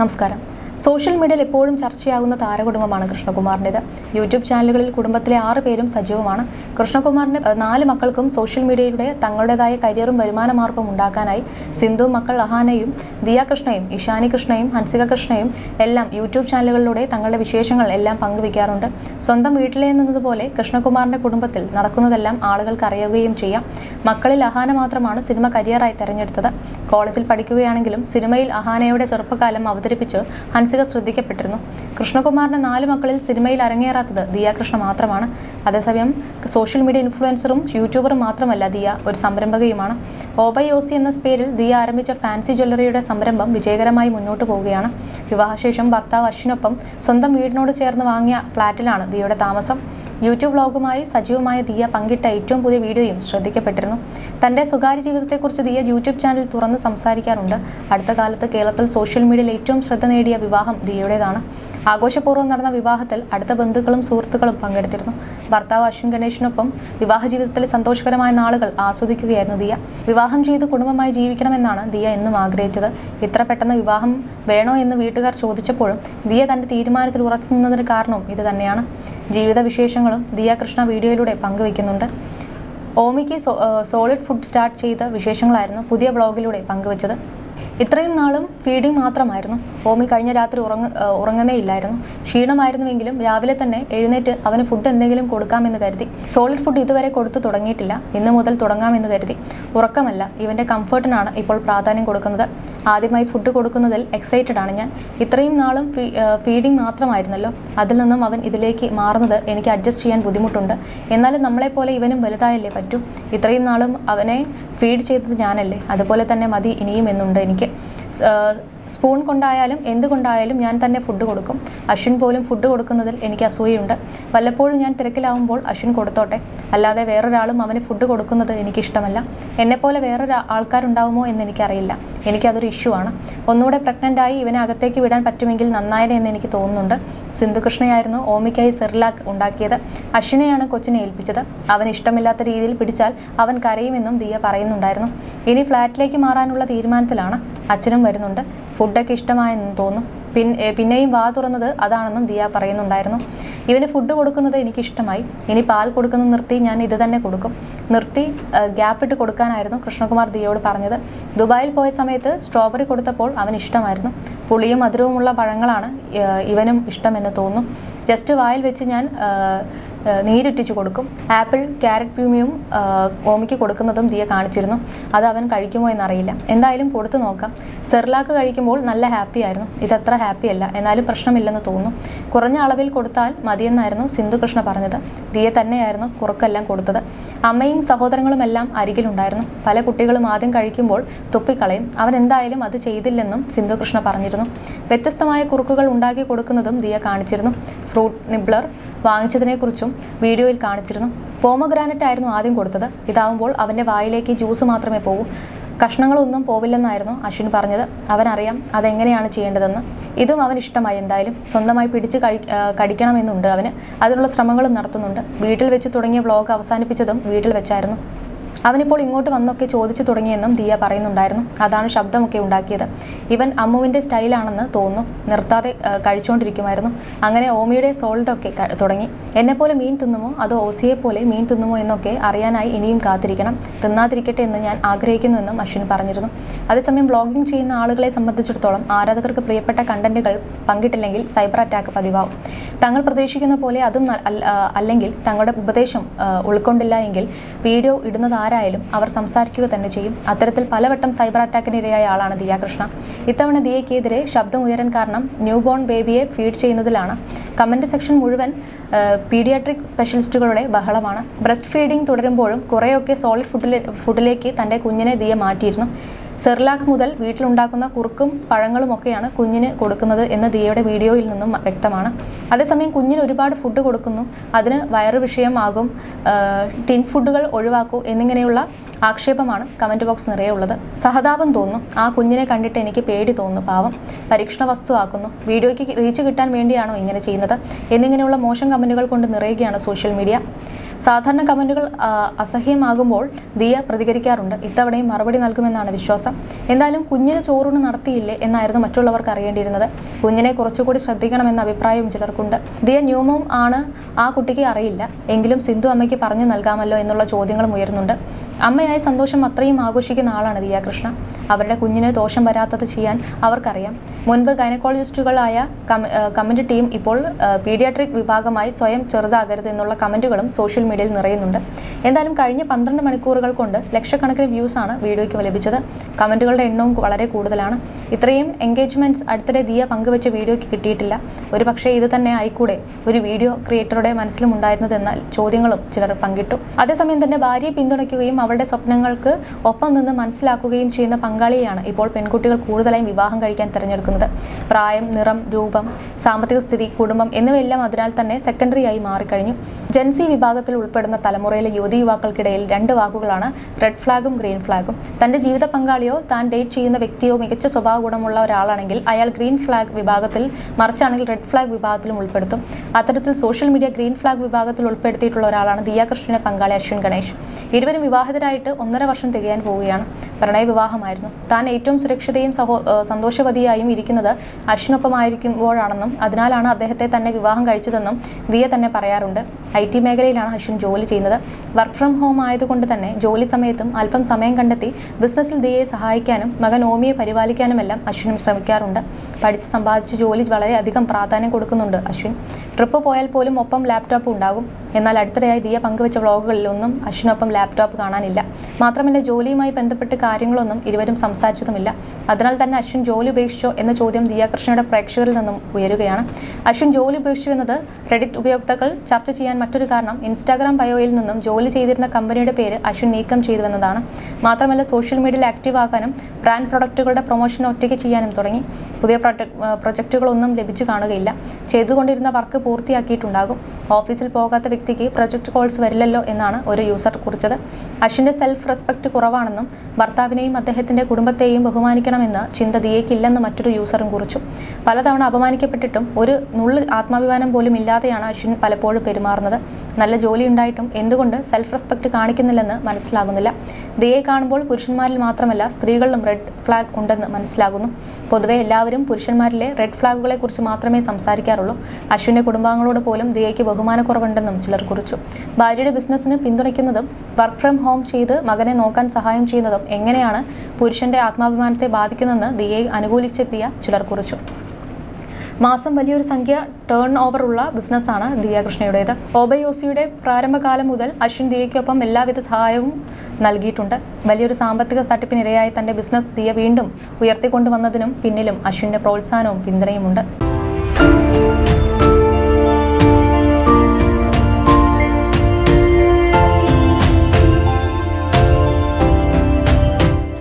നമസ്കാരം. സോഷ്യൽ മീഡിയയിൽ എപ്പോഴും ചർച്ചയാകുന്ന താരകുടുംബമാണ് കൃഷ്ണകുമാറിന്റെത്. യൂട്യൂബ് ചാനലുകളിൽ കുടുംബത്തിലെ ആറ് പേരും സജീവമാണ്. കൃഷ്ണകുമാറിന്റെ നാല് മക്കൾക്കും സോഷ്യൽ മീഡിയയിലൂടെ തങ്ങളുടേതായ കരിയറും വരുമാന മാർഗവും ഉണ്ടാക്കാനായി സിന്ധു മക്കൾ അഹാനയും ദിയ കൃഷ്ണയും ഇഷാനി കൃഷ്ണയും ഹൻസിക കൃഷ്ണയും എല്ലാം യൂട്യൂബ് ചാനലുകളിലൂടെ തങ്ങളുടെ വിശേഷങ്ങൾ എല്ലാം പങ്കുവയ്ക്കാറുണ്ട്. സ്വന്തം വീട്ടിലെ നിന്നതുപോലെ കൃഷ്ണകുമാറിന്റെ കുടുംബത്തിൽ നടക്കുന്നതെല്ലാം ആളുകൾക്ക് അറിയുകയും ചെയ്യാം. മക്കളിൽ അഹാന മാത്രമാണ് സിനിമ കരിയറായി തെരഞ്ഞെടുത്തത്. കോളേജിൽ പഠിക്കുകയാണെങ്കിലും സിനിമയിൽ അഹാനയുടെ ചെറുപ്പകാലം അവതരിപ്പിച്ച് ഹൻസിക ശ്രദ്ധിക്കപ്പെട്ടിരുന്നു. കൃഷ്ണകുമാറിന്റെ നാല് മക്കളിൽ സിനിമയിൽ അരങ്ങേറാത്തത് ദിയ കൃഷ്ണ മാത്രമാണ്. അതേസമയം സോഷ്യൽ മീഡിയ ഇൻഫ്ലുവൻസറും യൂട്യൂബറും മാത്രമല്ല ദിയ ഒരു സംരംഭകയുമാണ്. ഓബയോസി എന്ന പേരിൽ ദിയ ആരംഭിച്ച ഫാൻസി ജ്വല്ലറിയുടെ സംരംഭം വിജയകരമായി മുന്നോട്ട് പോവുകയാണ്. വിവാഹശേഷം ഭർത്താവ് അശ്വിനൊപ്പം സ്വന്തം വീടിനോട് ചേർന്ന് വാങ്ങിയ ഫ്ളാറ്റിലാണ് ദിയയുടെ താമസം. യൂട്യൂബ് വ്ളോഗുമായി സജീവമായ ദിയ പങ്കിട്ട ഏറ്റവും പുതിയ വീഡിയോയും ശ്രദ്ധിക്കപ്പെട്ടിരുന്നു. തന്റെ സ്വകാര്യ ജീവിതത്തെക്കുറിച്ച് ദിയ യൂട്യൂബ് ചാനൽ തുറന്ന് സംസാരിക്കാറുണ്ട്. അടുത്ത കാലത്ത് കേരളത്തിൽ സോഷ്യൽ മീഡിയയിൽ ഏറ്റവും ശ്രദ്ധ നേടിയ വിവാഹം ദിയയുടേതാണ്. ആഘോഷപൂർവം നടന്ന വിവാഹത്തിൽ അടുത്ത ബന്ധുക്കളും സുഹൃത്തുക്കളും പങ്കെടുത്തിരുന്നു. ഭർത്താവ് അശ്വിൻ ഗണേഷിനൊപ്പം വിവാഹ ജീവിതത്തിലെ സന്തോഷകരമായ നാളുകൾ ആസ്വദിക്കുകയായിരുന്നു ദിയ. വിവാഹം ചെയ്ത് കുടുംബമായി ജീവിക്കണമെന്നാണ് ദിയ എന്നും ആഗ്രഹിച്ചത്. ഇത്ര പെട്ടെന്ന് വിവാഹം വേണോ എന്ന് വീട്ടുകാർ ചോദിച്ചപ്പോഴും ദിയ തന്റെ തീരുമാനത്തിൽ ഉറച്ചു നിന്നതിന് കാരണവും ഇത് തന്നെയാണ്. ജീവിത വിശേഷങ്ങളും ദിയ കൃഷ്ണ വീഡിയോയിലൂടെ പങ്കുവയ്ക്കുന്നുണ്ട്. ഓമിക്ക് സോളിഡ് ഫുഡ് സ്റ്റാർട്ട് ചെയ്ത വിശേഷങ്ങളായിരുന്നു പുതിയ ബ്ലോഗിലൂടെ പങ്കുവച്ചത്. ഇത്രയും നാളും ഫീഡിംഗ് മാത്രമായിരുന്നു. ഹോമി കഴിഞ്ഞ രാത്രി ഉറങ്ങ ഉറങ്ങുന്നേ ഇല്ലായിരുന്നു. ക്ഷീണമായിരുന്നുവെങ്കിലും രാവിലെ തന്നെ എഴുന്നേറ്റ് അവന് ഫുഡ് എന്തെങ്കിലും കൊടുക്കാമെന്ന് കരുതി. സോളിഡ് ഫുഡ് ഇതുവരെ കൊടുത്തു തുടങ്ങിയിട്ടില്ല. ഇന്ന് മുതൽ തുടങ്ങാമെന്ന് കരുതി. ഉറക്കമല്ല. ഇവന്റെ കംഫർട്ടിനാണ് ഇപ്പോൾ പ്രാധാന്യം കൊടുക്കുന്നത്. ആദ്യമായി ഫുഡ് കൊടുക്കുന്നതിൽ എക്സൈറ്റഡ് ആണ് ഞാൻ. ഇത്രയും നാളും ഫീഡിങ് മാത്രമായിരുന്നല്ലോ. അതിൽ നിന്നും അവൻ ഇതിലേക്ക് മാറുന്നത് എനിക്ക് അഡ്ജസ്റ്റ് ചെയ്യാൻ ബുദ്ധിമുട്ടുണ്ട്. എന്നാലും നമ്മളെപ്പോലെ ഇവനും വലുതായല്ലേ പറ്റൂ? ഇത്രയും നാളും അവനെ ഫീഡ് ചെയ്തത് ഞാനല്ലേ? അതുപോലെ തന്നെ മതി ഇനിയും എന്നുണ്ട് എനിക്ക്. സ്പൂൺ കൊണ്ടായാലും എന്തുകൊണ്ടായാലും ഞാൻ തന്നെ ഫുഡ് കൊടുക്കും. അശ്വിൻ പോലും ഫുഡ് കൊടുക്കുന്നതിൽ എനിക്ക് അസൂയുണ്ട് വല്ലപ്പോഴും ഞാൻ തിരക്കിലാവുമ്പോൾ അശ്വിൻ കൊടുത്തോട്ടെ. അല്ലാതെ വേറൊരാളും അവന് ഫുഡ് കൊടുക്കുന്നത് എനിക്കിഷ്ടമല്ല. എന്നെപ്പോലെ വേറൊരു ആൾക്കാരുണ്ടാവുമോ എന്ന് എനിക്കറിയില്ല. എനിക്കതൊരു ഇഷ്യൂ ആണ്. ഒന്നുകൂടെ പ്രഗ്നന്റ് ആയി ഇവനെ അകത്തേക്ക് വിടാൻ പറ്റുമെങ്കിൽ നന്നായനെ എന്ന് എനിക്ക് തോന്നുന്നുണ്ട്. സിന്ധുകൃഷ്ണയായിരുന്നു ഓമിക്കായി സെർലാക്ക് ഉണ്ടാക്കിയത്. അശ്വിനെയാണ് കൊച്ചിനെ ഏൽപ്പിച്ചത്. അവൻ ഇഷ്ടമില്ലാത്ത രീതിയിൽ പിടിച്ചാൽ അവൻ കരയുമെന്നും ദിയ പറയുന്നുണ്ടായിരുന്നു. ഇനി ഫ്ലാറ്റിലേക്ക് മാറാനുള്ള തീരുമാനത്തിലാണ് അച്ഛനും വരുന്നുണ്ട്. ഫുഡൊക്കെ ഇഷ്ടമായെന്ന് തോന്നുന്നു പിന്നെയും വാ തുറന്നത് അതാണെന്നും ദിയ പറയുന്നുണ്ടായിരുന്നു. ഇവന് ഫുഡ് കൊടുക്കുന്നത് എനിക്കിഷ്ടമായി. ഇനി പാൽ കൊടുക്കുന്നത് നിർത്തി ഞാൻ ഇത് തന്നെ കൊടുക്കും. നിർത്തി ഗ്യാപ്പ് ഇട്ട് കൊടുക്കാനായിരുന്നു കൃഷ്ണകുമാർ ദിയോട് പറഞ്ഞത്. ദുബായിൽ പോയ സമയത്ത് സ്ട്രോബെറി കൊടുത്തപ്പോൾ അവൻ ഇഷ്ടമായിരുന്നു. പുളിയും മധുരവുമുള്ള പഴങ്ങളാണ് ഇവനും ഇഷ്ടമെന്ന് തോന്നുന്നു. ജസ്റ്റ് വായിൽ വെച്ച് ഞാൻ ആ, കൊടുക്കും. ആപ്പിൾ ക്യാരറ്റ് പ്യൂമിയും ഓമിക്ക് കൊടുക്കുന്നതും ദിയ കാണിച്ചിരുന്നു. അത് അവൻ കഴിക്കുമോ എന്നറിയില്ല. എന്തായാലും കൊടുത്തു നോക്കാം. സെർലാക്ക് കഴിക്കുമ്പോൾ നല്ല ഹാപ്പി ആയിരുന്നു. ഇതത്ര ഹാപ്പി അല്ല. എന്നാലും പ്രശ്നമില്ലെന്ന് തോന്നുന്നു. കുറഞ്ഞ അളവിൽ കൊടുത്താൽ മതിയെന്നായിരുന്നു സിന്ധു കൃഷ്ണ പറഞ്ഞത്. ദിയ തന്നെയായിരുന്നു കുറുക്കെല്ലാം കൊടുത്തത്. അമ്മയും സഹോദരങ്ങളും എല്ലാം അരികിലുണ്ടായിരുന്നു. പല കുട്ടികളും ആദ്യം കഴിക്കുമ്പോൾ തുപ്പിക്കളയും. അവൻ എന്തായാലും അത് ചെയ്തില്ലെന്നും സിന്ധുകൃഷ്ണ പറഞ്ഞിരുന്നു. വ്യത്യസ്തമായ കുറുക്കുകൾ ഉണ്ടാക്കി കൊടുക്കുന്നതും ദിയ കാണിച്ചിരുന്നു. ഫ്രൂട്ട് നിബ്ലർ വാങ്ങിച്ചതിനെക്കുറിച്ചും വീഡിയോയിൽ കാണിച്ചിരുന്നു. പോമഗ്രാനറ്റ് ആയിരുന്നു ആദ്യം കൊടുത്തത്. ഇതാവുമ്പോൾ അവന്റെ വായിലേക്ക് ജ്യൂസ് മാത്രമേ പോകൂ കഷ്ണങ്ങളൊന്നും പോവില്ലെന്നായിരുന്നു അശ്വിൻ പറഞ്ഞത്. അവനറിയാം അതെങ്ങനെയാണ് ചെയ്യേണ്ടതെന്ന്. ഇതും അവൻ ഇഷ്ടമായി എന്തായാലും. സ്വന്തമായി പിടിച്ച് കഴി കടിക്കണമെന്നുണ്ട് അവന്. അതിനുള്ള ശ്രമങ്ങളും നടത്തുന്നുണ്ട്. വീട്ടിൽ വെച്ച് തുടങ്ങിയ വ്ളോഗ് അവസാനിപ്പിച്ചതും വീട്ടിൽ വെച്ചായിരുന്നു. അവനിപ്പോൾ ഇങ്ങോട്ട് വന്നൊക്കെ ചോദിച്ചു തുടങ്ങിയെന്നും ദിയ പറയുന്നുണ്ടായിരുന്നു. അതാണ് ശബ്ദമൊക്കെ ഉണ്ടാക്കിയത്. ഇവൻ അമ്മുവിന്റെ സ്റ്റൈലാണെന്ന് തോന്നുന്നു. നിർത്താതെ കഴിച്ചുകൊണ്ടിരിക്കുമായിരുന്നു അങ്ങനെ ഓമിയുടെ സോൾഡൊക്കെ തുടങ്ങി. എന്നെപ്പോലെ മീൻ തിന്നുമോ? അതോ ഓസിയെ പോലെ മീൻ തിന്നുമോ എന്നൊക്കെ അറിയാനായി ഇനിയും കാത്തിരിക്കണം. തിന്നാതിരിക്കട്ടെ എന്ന് ഞാൻ ആഗ്രഹിക്കുന്നുവെന്നും അശ്വിൻ പറഞ്ഞിരുന്നു. അതേസമയം ബ്ലോഗിംഗ് ചെയ്യുന്ന ആളുകളെ സംബന്ധിച്ചിടത്തോളം ആരാധകർക്ക് പ്രിയപ്പെട്ട കണ്ടന്റുകൾ പങ്കിട്ടില്ലെങ്കിൽ സൈബർ അറ്റാക്ക് പതിവാകും. തങ്ങൾ പ്രതീക്ഷിക്കുന്ന പോലെ അതും അല്ലെങ്കിൽ തങ്ങളുടെ ഉപദേശം ഉൾക്കൊണ്ടില്ല എങ്കിൽ വീഡിയോ ഇടുന്നത് ആരായാലും അവർ സംസാരിക്കുക തന്നെ ചെയ്യും. അത്തരത്തിൽ പലവട്ടം സൈബർ അറ്റാക്കിനിരയായ ആളാണ് ദിയാകൃഷ്ണ. ഇത്തവണ ദിയയ്ക്കെതിരെ ശബ്ദം ഉയരാൻ കാരണം ന്യൂ ബോൺ ബേബിയെ ഫീഡ് ചെയ്യുന്നതിലാണ്. കമന്റ് സെക്ഷൻ മുഴുവൻ പീഡിയാട്രിക് സ്പെഷ്യലിസ്റ്റുകളുടെ ബഹളമാണ്. ബ്രസ്റ്റ് ഫീഡിംഗ് തുടരുമ്പോഴും കുറേയൊക്കെ സോളിഡ് ഫുഡിലെ ഫുഡിലേക്ക് തന്റെ കുഞ്ഞിനെ ദിയ മാറ്റിയിരുന്നു. സെർലാക്ക് മുതൽ വീട്ടിലുണ്ടാക്കുന്ന കുറുക്കും പഴങ്ങളും ഒക്കെയാണ് കുഞ്ഞിന് കൊടുക്കുന്നത് എന്ന് ദിയയുടെ വീഡിയോയിൽ നിന്നും വ്യക്തമാണ്. അതേസമയം കുഞ്ഞിന് ഒരുപാട് ഫുഡ് കൊടുക്കുന്നു. അതിന് വയറ് വിഷയമാകും ടിൻ ഫുഡുകൾ ഒഴിവാക്കൂ എന്നിങ്ങനെയുള്ള ആക്ഷേപമാണ് കമന്റ് ബോക്സ് നിറയെ ഉള്ളത്. സഹതാപം തോന്നും. ആ കുഞ്ഞിനെ കണ്ടിട്ട് എനിക്ക് പേടി തോന്നുന്നു പാവം. പരീക്ഷണ വസ്തു ആക്കുന്നു. വീഡിയോയ്ക്ക് റീച്ച് കിട്ടാൻ വേണ്ടിയാണോ ഇങ്ങനെ ചെയ്യുന്നത്? എന്നിങ്ങനെയുള്ള മോശം കമന്റുകൾ കൊണ്ട് നിറയുകയാണ് സോഷ്യൽ മീഡിയ സാധാരണ കമന്റുകൾ അസഹ്യമാകുമ്പോൾ ദിയ പ്രതികരിക്കാറുണ്ട്. ഇത്തവണയും മറുപടി നൽകുമെന്നാണ് വിശ്വാസം. എന്തായാലും കുഞ്ഞിന് ചോറൂണ് നടത്തിയില്ലേ എന്നായിരുന്നു മറ്റുള്ളവർക്ക് അറിയേണ്ടിയിരുന്നത്. കുഞ്ഞിനെ കുറച്ചുകൂടി ശ്രദ്ധിക്കണമെന്ന അഭിപ്രായവും ചിലർക്കുണ്ട്. ദിയ ന്യൂമോം ആണ് ആ കുട്ടിക്ക് അറിയില്ല. എങ്കിലും സിന്ധു അമ്മയ്ക്ക് പറഞ്ഞു നൽകാമല്ലോ എന്നുള്ള ചോദ്യങ്ങളും ഉയരുന്നുണ്ട്. അമ്മയായി സന്തോഷം അത്രയും ആഘോഷിക്കുന്ന ആളാണ് ദിയ കൃഷ്ണ അവരുടെ കുഞ്ഞിന് ദോഷം വരാത്തത് ചെയ്യാൻ അവർക്കറിയാം. മുൻപ് ഗൈനക്കോളജിസ്റ്റുകളായ കമന്റ് ടീം ഇപ്പോൾ പീഡിയാട്രിക് വിഭാഗമായി സ്വയം ചെറുതാകരുത് എന്നുള്ള കമന്റുകളും സോഷ്യൽ മീഡിയയിൽ നിറയുന്നുണ്ട്. എന്തായാലും കഴിഞ്ഞ പന്ത്രണ്ട് മണിക്കൂറുകൾ കൊണ്ട് ലക്ഷക്കണക്കിന് വ്യൂസ് ആണ് വീഡിയോയ്ക്ക് ലഭിച്ചത്. കമന്റുകളുടെ എണ്ണവും വളരെ കൂടുതലാണ്. ഇത്രയും എൻഗേജ്മെന്റ്സ് അടുത്തിടെ ദിയ പങ്കുവെച്ച വീഡിയോയ്ക്ക് കിട്ടിയിട്ടില്ല. ഒരു പക്ഷേ ഇത് തന്നെ ആയിക്കൂടെ ഒരു വീഡിയോ ക്രിയേറ്ററുടെ മനസ്സിലും ഉണ്ടായിരുന്നതെന്ന ചോദ്യങ്ങളും ചിലർ പങ്കിട്ടു. അതേസമയം തന്നെ ഭാര്യയെ പിന്തുണയ്ക്കുകയും അവളുടെ സ്വപ്നങ്ങൾക്ക് ഒപ്പം നിന്ന് മനസ്സിലാക്കുകയും ചെയ്യുന്ന പങ്കാളിയാണ് ഇപ്പോൾ പെൺകുട്ടികൾ കൂടുതലായും വിവാഹം കഴിക്കാൻ തിരഞ്ഞെടുക്കുന്നത്. പ്രായം നിറം രൂപം സാമ്പത്തിക സ്ഥിതി കുടുംബം എന്നിവയെല്ലാം അതിനാൽ തന്നെ സെക്കൻഡറി ആയി മാറിക്കഴിഞ്ഞു ജെൻസി വിഭാഗത്തിൽ ഉൾപ്പെടുന്ന തലമുറയിലെ യുവതി യുവാക്കൾക്കിടയിൽ രണ്ട് വാക്കുകളാണ് റെഡ് ഫ്ലാഗും ഗ്രീൻ ഫ്ലാഗും തന്റെ ജീവിത പങ്കാളിയോ താൻ ഡേറ്റ് ചെയ്യുന്ന വ്യക്തിയോ മികച്ച സ്വഭാവ ഗുണമുള്ള ഒരാളാണെങ്കിൽ അയാൾ ഗ്രീൻ ഫ്ലാഗ് വിഭാഗത്തിൽ മറിച്ചാണെങ്കിൽ റെഡ് ഫ്ലാഗ് വിഭാഗത്തിലും ഉൾപ്പെടുത്തും. അത്തരത്തിൽ സോഷ്യൽ മീഡിയ ഗ്രീൻ ഫ്ലാഗ് വിഭാഗത്തിൽ ഉൾപ്പെടുത്തിയിട്ടുള്ള ഒരാളാണ് ദിയാകൃഷ്ണനെ പങ്കാളി അശ്വിൻ ഗണേഷ് ഇരുവരും വിവാഹിതരായിട്ട് ഒന്നര വർഷം തികയാൻ പോവുകയാണ്. പ്രണയ വിവാഹമായിരുന്നു താൻ ഏറ്റവും സുരക്ഷിതയും സഹോ സന്തോഷവതിയായും ഇരിക്കുന്നത് അശ്വിനൊപ്പമായിരിക്കുമ്പോഴാണെന്നും അതിനാലാണ് അദ്ദേഹത്തെ തന്നെ വിവാഹം കഴിച്ചതെന്നും ദിയ തന്നെ പറയാറുണ്ട്. ഐ ടി മേഖലയിലാണ് അശ്വിൻ ജോലി ചെയ്യുന്നത്. വർക്ക് ഫ്രം ഹോം ആയതുകൊണ്ട് തന്നെ ജോലി സമയത്തും അല്പം സമയം കണ്ടെത്തി ബിസിനസ്സിൽ ദിയയെ സഹായിക്കാനും മകൻ ഓമിയെ പരിപാലിക്കാനുമെല്ലാം അശ്വിനും ശ്രമിക്കാറുണ്ട്. പഠിച്ച് സമ്പാദിച്ച് ജോലി വളരെയധികം പ്രാധാന്യം കൊടുക്കുന്നുണ്ട് അശ്വിൻ. ട്രിപ്പ് പോയാൽ പോലും ഒപ്പം ലാപ്ടോപ്പ് ഉണ്ടാകും. എന്നാൽ അടുത്തിടെയായി ദിയ പങ്കുവച്ച വ്ളോഗുകളിലൊന്നും അശ്വിനൊപ്പം ലാപ്ടോപ്പ് കാണാനില്ല. മാത്രമല്ല ജോലിയുമായി ബന്ധപ്പെട്ട് കാര്യങ്ങളൊന്നും ഇരുവരും സംസാരിച്ചതുമില്ല. അതിനാൽ തന്നെ അശ്വിൻ ജോലി ഉപേക്ഷിച്ചോ എന്ന ചോദ്യം ദിയ കൃഷ്ണയുടെ പ്രേക്ഷകരിൽ നിന്നും ഉയരുകയാണ്. അശ്വിൻ ജോലി ഉപേക്ഷിച്ചു എന്നത് ക്രെഡിറ്റ് ഉപയോക്താക്കൾ ചർച്ച ചെയ്യാൻ മറ്റൊരു കാരണം ഇൻസ്റ്റാഗ്രാം ബയോയിൽ നിന്നും ജോലി ചെയ്തിരുന്ന കമ്പനിയുടെ പേര് അശ്വിൻ നീക്കം ചെയ്തുവെന്നതാണ്. മാത്രമല്ല സോഷ്യൽ മീഡിയയിൽ ആക്റ്റീവ് ആകാനും ബ്രാൻഡ് പ്രൊഡക്റ്റുകളുടെ പ്രൊമോഷൻ ഒറ്റയ്ക്ക് ചെയ്യാനും തുടങ്ങി. പുതിയ പ്രൊജക്റ്റുകളൊന്നും ലഭിച്ചു കാണുകയില്ല. ചെയ്തുകൊണ്ടിരുന്ന വർക്ക് പൂർത്തിയാക്കിയിട്ടുണ്ടാകും. ഓഫീസിൽ പോകാത്ത വ്യക്തിക്ക് പ്രൊജക്ട് കോൾസ് വരില്ലല്ലോ എന്നാണ് ഒരു യൂസർ കുറിച്ചത്. അശ്വിന്റെ സെൽഫ് റെസ്പെക്ട് കുറവാണെന്നും ഭർത്താവിനെയും അദ്ദേഹത്തിന്റെ കുടുംബത്തെയും ബഹുമാനിക്കണമെന്ന ചിന്ത ദിയേക്കില്ലെന്ന് മറ്റൊരു യൂസറും കുറിച്ചു. പലതവണ അപമാനിക്കപ്പെട്ടിട്ടും ഒരു നുള്ളു ആത്മാഭിമാനം പോലും ഇല്ലാതെയാണ് അശ്വിൻ പലപ്പോഴും പെരുമാറുന്നത്. നല്ല ജോലി ഉണ്ടായിട്ടും എന്തുകൊണ്ട് സെൽഫ് റെസ്പെക്ട് കാണിക്കുന്നില്ലെന്ന് മനസ്സിലാകുന്നില്ല. ദിയെ കാണുമ്പോൾ പുരുഷന്മാരിൽ മാത്രമല്ല സ്ത്രീകളിലും റെഡ് ഫ്ലാഗ് ഉണ്ടെന്ന് മനസ്സിലാകുന്നു. പൊതുവെ എല്ലാവരും പുരുഷന്മാരിലെ റെഡ് ഫ്ലാഗുകളെ കുറിച്ച് മാത്രമേ സംസാരിക്കാറുള്ളൂ. അശ്വിന്റെ കുടുംബാംഗങ്ങളോട് പോലും ദിയയ്ക്ക് ബഹുമാനക്കുറവുണ്ടെന്നും ചിലർ കുറിച്ചു. ഭാര്യയുടെ ബിസിനസ്സിന് പിന്തുണയ്ക്കുന്നതും വർക്ക് ഫ്രം ഹോം ചെയ്ത് മകനെ നോക്കാൻ സഹായം ചെയ്യുന്നതും എങ്ങനെയാണ് പുരുഷന്റെ ആത്മാഭിമാനത്തെ ബാധിക്കുന്നതെന്ന് ദിയെ അനുകൂലിച്ചെത്തിയ ചിലർ കുറിച്ചു. മാസം വലിയൊരു സംഖ്യ ടേൺ ഓവർ ഉള്ള ബിസിനസ്സാണ് ദിയ കൃഷ്ണയുടേത് ഓബയോസിയുടെ പ്രാരംഭകാലം മുതൽ അശ്വിൻ ദിയയ്ക്കൊപ്പം എല്ലാവിധ സഹായവും നൽകിയിട്ടുണ്ട്. വലിയൊരു സാമ്പത്തിക തട്ടിപ്പിനിരയായി തന്റെ ബിസിനസ് ദിയ വീണ്ടും ഉയർത്തിക്കൊണ്ടുവന്നതിനും പിന്നിലും അശ്വിന്റെ പ്രോത്സാഹനവും പിന്തുണയുമുണ്ട്.